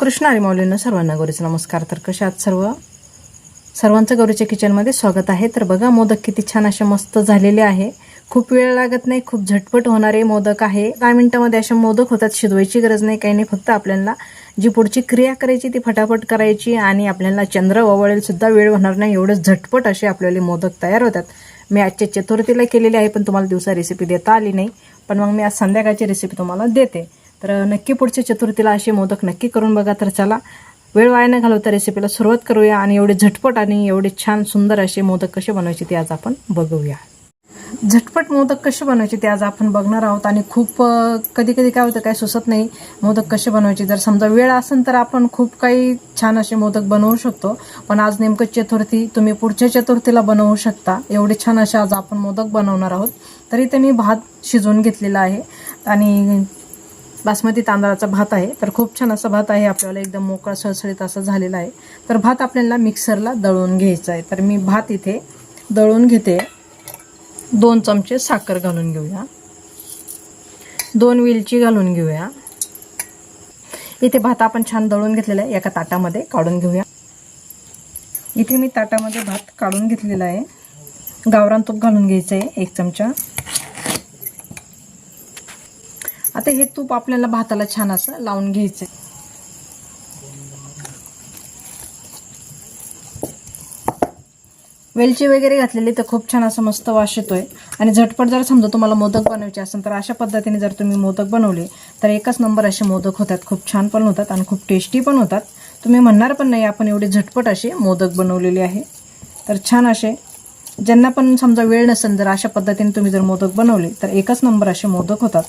कृष्ण आणि माऊलींना सर्वांना गौरीचा नमस्कार. तर कशा आहात सर्व? सर्वांचं गौरीच्या किचनमध्ये स्वागत आहे. तर बघा मोदक किती छान असे मस्त झालेले आहे. खूप वेळ लागत नाही खूप झटपट होणारे मोदक आहे. दहा मिनटामध्ये असे मोदक होतात शिजवायची गरज नाही काही नाही. फक्त आपल्याला जी पुढची क्रिया करायची ती फटाफट करायची आणि आपल्याला चंद्र ववळेलसुद्धा वेळ होणार नाही. एवढंच झटपट असे आपल्याला मोदक तयार होतात. मी आजच्या चतुर्थीला केलेली आहे पण तुम्हाला दिवसा रेसिपी देता आली नाही. पण मग मी आज संध्याकाळची रेसिपी तुम्हाला देते. तर नक्की पुढच्या चतुर्थीला असे मोदक नक्की करून बघा तर चला. वेळ वाया न घालवता रेसिपीला सुरुवात करूया आणि एवढे झटपट आणि एवढे छान सुंदर असे मोदक कसे बनवायचे ते आज आपण बघूया. झटपट मोदक कसे बनवायचे ते आज आपण बघणार आहोत आणि खूप कधी कधी काय होतं काय सुचत नाही मोदक कसे बनवायचे. जर समजा वेळ असेल तर आपण खूप काही छान असे मोदक बनवू शकतो. पण आज नेमकं चतुर्थी तुम्ही पुढच्या चतुर्थीला बनवू शकता. एवढे छान असे आज आपण मोदक बनवणार आहोत. तरी ते मी भात शिजवून घेतलेला आहे. आणि बासमती तांदळाचा भात आहे. तर खूप छान असा भात आहे. आपल्याला एकदम मोकळा सळसळीत असा झालेला आहे. तर भात आपल्याला मिक्सरला दळून घ्यायचा आहे. तर मी भात इथे दळून घेते. दोन चमचे साखर घालून घेऊया. दोन वेलची घालून घेऊया. इथे भात आपण छान दळून घेतलेला आहे. एका ताटामध्ये काढून घेऊया. इथे मी ताटामध्ये भात काढून घेतलेला आहे. गावरान तूप घालून घ्यायचं आहे. एक चमचा. आता हे तूप आपल्याला भाताला छान असं लावून घ्यायचं वेलची वगैरे घातलेली तर खूप छान असं मस्त वास येतोय. आणि झटपट जर समजा तुम्हाला मोदक बनवायचे असेल तर अशा पद्धतीने जर तुम्ही मोदक बनवले तर एकच नंबर असे मोदक होतात. खूप छान पण होतात आणि खूप टेस्टी पण होतात. तुम्ही म्हणणार पण नाही आपण एवढे झटपट असे मोदक बनवलेले आहे. तर छान असे ज्यांना पण समजा वेळ नसेल जर अशा पद्धतीने तुम्ही जर मोदक बनवले तर एकच नंबर असे मोदक होतात.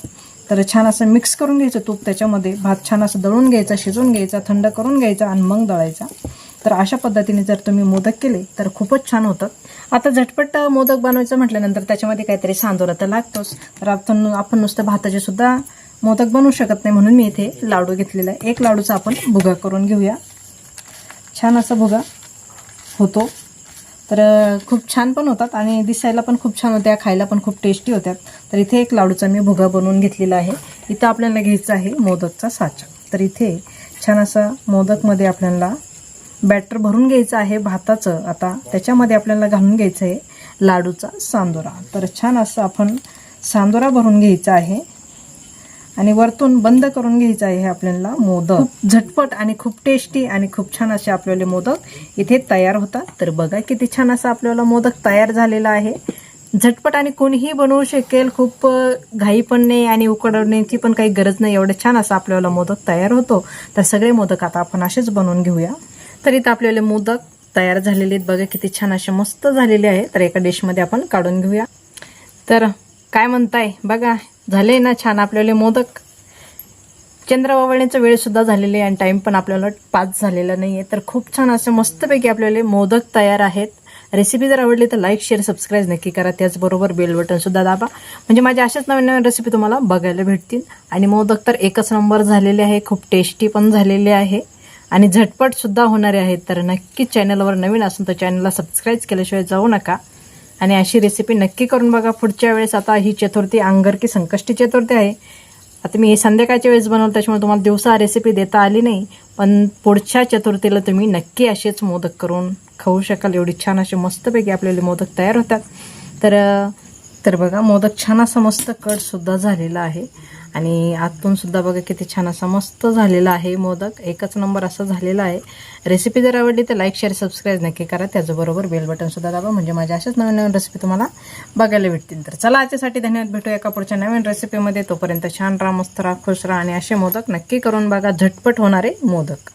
तर छान असं मिक्स करून घ्यायचं तूप त्याच्यामध्ये भात छान असं दळून घ्यायचा शिजवून घ्यायचा थंड करून घ्यायचा आणि मग दळायचा. तर अशा पद्धतीने जर तुम्ही मोदक केले तर खूपच छान होतात आता झटपट मोदक बनवायचं म्हटल्यानंतर त्याच्यामध्ये काहीतरी सांदोरा तर लागतोच. तर आपण आपण नुसतं भाताचे सुद्धा मोदक बनवू शकत नाही म्हणून मी इथे लाडू घेतलेला आहे. एक लाडूचा आपण भुगा करून घेऊया. छान असा भुगा होतो. तर खूप छान पण होतात आणि दिसायला पण खूप छान होत्या खायला पण खूप टेस्टी होत्या. तर इथे एक लाडूचा मी भुगा बनवून घेतलेला आहे. इथं आपल्याला घ्यायचा आहे मोदकचा साचा. तर इथे छान असा मोदकमध्ये आपल्याला बॅटर भरून घ्यायचं आहे भाताचं. आता त्याच्यामध्ये आपल्याला घालून घ्यायचं आहे लाडूचा सांदोरा. तर छान असं आपण सांदोरा भरून घ्यायचा आहे. आणि वरतून बंद करून घ्यायचं आहे आपल्याला मोदक. झटपट आणि खूप टेस्टी आणि खूप छान असे आपल्याला मोदक इथे तयार होतात. तर बघा किती छान असं आपल्याला मोदक तयार झालेला आहे. झटपट आणि कोणीही बनवू शकेल खूप घाई पण नाही आणि उकडवण्याची पण काही गरज नाही. एवढं छान असं आपल्याला मोदक तयार होतो. तर सगळे मोदक आता आपण असेच बनवून घेऊया. तर इथं आपल्याला मोदक तयार झालेले आहेत. बघा किती छान असे मस्त झालेले आहे. तर एका डिशमध्ये आपण काढून घेऊया. तर काय म्हणताय? बघा झाले ना छान आपल्याला मोदक. चंद्र वेळसुद्धा झालेली आहे आणि टाईम पण आपल्याला पाच झालेला नाही आहे तर खूप छान असं मस्तपैकी आपल्याला मोदक तयार आहेत. रेसिपी जर आवडली तर लाईक शेअर सबस्क्राईब नक्की करा. त्याचबरोबर बेल बटनसुद्धा दाबा. म्हणजे माझ्या अशाच नवीन नवीन रेसिपी तुम्हाला बघायला भेटतील. आणि मोदक तर एकच नंबर झालेले आहे. खूप टेस्टी पण झालेले आहे. आणि झटपटसुद्धा होणारे आहेत. तर नक्की चॅनलवर नवीन असून तर चॅनलला सबस्क्राईब केल्याशिवाय जाऊ नका. आणि अशी रेसिपी नक्की करून बघा. पुढच्या वेळेस आता ही चतुर्थी अंगरकी संकष्टी चतुर्थी आहे. आता मी हे संध्याकाळच्या वेळेस बनवलं त्याच्यामुळे तुम्हाला दिवसा रेसिपी देता आली नाही. पण पुढच्या चतुर्थीला तुम्ही नक्की असेच मोदक करून खाऊ शकाल. एवढी छान असे मस्तपैकी आपल्याला मोदक तयार होतात. तर तर बघा मोदक छान असा मस्त कटसुद्धा झालेला आहे. आणि आतून सुद्धा बघा किती छान असा मस्त झालेला आहे मोदक. एकच नंबर असा झालेला आहे. रेसिपी जर आवडली तर लाईक शेअर सबस्क्राईब नक्की करा. त्याचबरोबर बेल बटनसुद्धा दाबा. म्हणजे माझ्या अशाच नवीन नवीन रेसिपी तुम्हाला बघायला भेटतील. तर चला याच्यासाठी धन्यवाद. भेटू एका पुढच्या नवीन रेसिपीमध्ये तोपर्यंत छान राहा मस्त राहा खुश राहा आणि असे मोदक नक्की करून बघा. झटपट होणारे मोदक.